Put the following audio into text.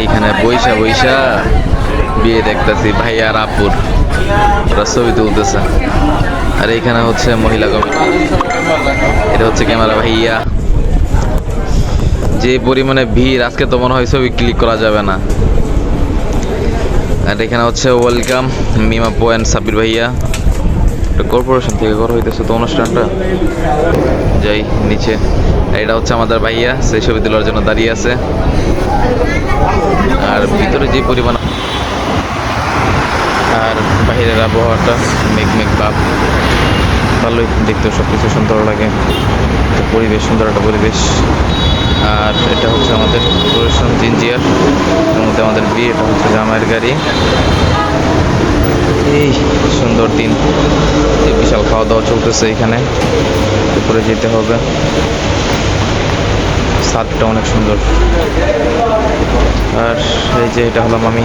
এইখানে বৈশা বৈশা বিয়ে দেখতেছি, ভাই আর আপুর। ওরা ছবি তুলতেছে। আর এইখানে হচ্ছে মহিলা কমিটি। এটা হচ্ছে ক্যামেরা ভাইয়া। যে পরিমাণে ভিড়, আজকে তো মনে হয় ছবি ক্লিক করা যাবে না। আর এখানে হচ্ছে ওয়েলকাম মিমা পয়েন্ট সাব্বির ভাইয়া। কর্পোরেশন থেকে করা হইতেছে তো অনুষ্ঠানটা। যাই, নিচে। এটা হচ্ছে আমাদের ভাইয়া, সেই ছবি তোলার জন্য দাঁড়িয়ে আছে। যে পরিমাণ আর বাইরের আবহাওয়াটা মেঘ মেঘ ভাব, ভালোই দেখতে সব কিছু সুন্দর লাগে পরিবেশ, সুন্দর একটা পরিবেশ। আর এটা হচ্ছে আমাদের কর্পোরেশন জিঞ্জিয়ার, এর মধ্যে আমাদের বিয়ে এটা হচ্ছে জামাইয়ের গাড়ি। এই সুন্দর দিন, এই বিশাল খাওয়া দাওয়া চলতেছে এখানে, উপরে যেতে হবে। ছাদটা অনেক সুন্দর। আর এই যে এটা হলাম আমি।